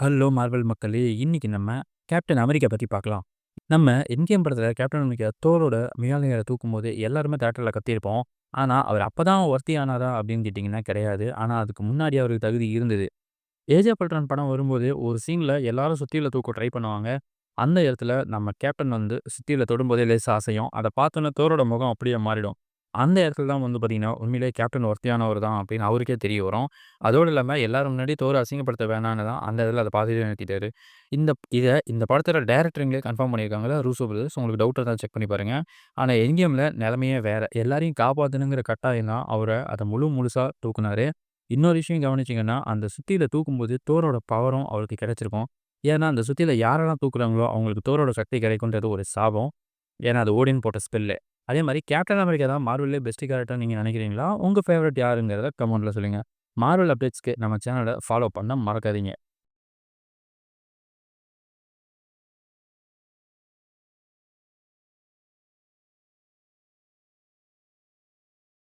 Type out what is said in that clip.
Hello Marvel மக்களே! இன்னைக்கு நம்ம கேப்டன் அமெரிக்கா பத்தி பார்க்கலாம். நம்ம என்கேம் படத்துல கேப்டன் அமெரிக்கா தோரோட மியாலினியர தூக்கும்போது எல்லாருமே தியேட்டர்ல கத்தியிருப்போம். ஆனால் அவர் அப்பதான் ஒர்த்தி ஆனாரா அப்படின்னு கேட்டிங்கன்னா கிடையாது. ஆனா, அதுக்கு முன்னாடி அவருக்கு தகுதி இருந்தது. ஏஜே பல்ட்ரான் படம் வரும்போது ஒரு சீன்ல எல்லாரும் சுத்தியல தூக்க ட்ரை பண்ணுவாங்க. அந்த இடத்துல நம்ம கேப்டன் வந்து சுத்தியல தொடும்போதே லேசாக அசையும். அதை பார்த்தோன்னே தோரோட முகம் அப்படியே மாறிடும். அந்த இடத்துல தான் வந்து பார்த்தீங்கன்னா, உண்மையிலேயே கேப்டன் ஒர்த்தியானவர் தான் அப்படின்னு அவருக்கே தெரிய வரும். அதோடு இல்லாமல் எல்லாரும் முன்னாடி தோரை அசிங்கப்படுத்த வேணான்னு தான் அந்த இடத்துல அதை பாதியிலே நிறுத்திட்டாரு. இந்த இதை இந்த படத்தோட டேரக்டருங்களே கன்ஃபார்ம் பண்ணியிருக்காங்களா ரூசோ பிரதர்ஸ். உங்களுக்கு டவுட் தான் செக் பண்ணி பாருங்கள் ஆனால் எண்ட் நிலமையே வேறு எல்லாரையும் காப்பாற்றணுங்கிற கட்டாயம் தான் அவரை அதை முழு முழுசாக தூக்குனாரு. இன்னொரு விஷயம் கவனிச்சிங்கன்னா அந்த சுத்தியில் தூக்கும்போது தோரோட பவரும் அவருக்கு கிடைச்சிருக்கும். ஏன்னா, அந்த சுற்றியில் யாரெல்லாம் தூக்குறாங்களோ அவங்களுக்கு தோரோட சக்தி கிடைக்குன்றது ஒரு சாபம். ஏன்னா, அது ஓடின் போட்ட ஸ்பெல்லு. அதே மாதிரி கேப்டன் அமெரிக்கா தான் மார்வெல்லே பெஸ்ட் கேரக்டர் நீங்கள் நினைக்கிறீங்களா? உங்கள் ஃபேவரட் யாருங்கிறத கமெண்ட்டில் சொல்லுங்கள் மார்வல் அப்டேட்ஸ்க்கு நம்ம சேனலை ஃபாலோ பண்ண மறக்காதீங்க.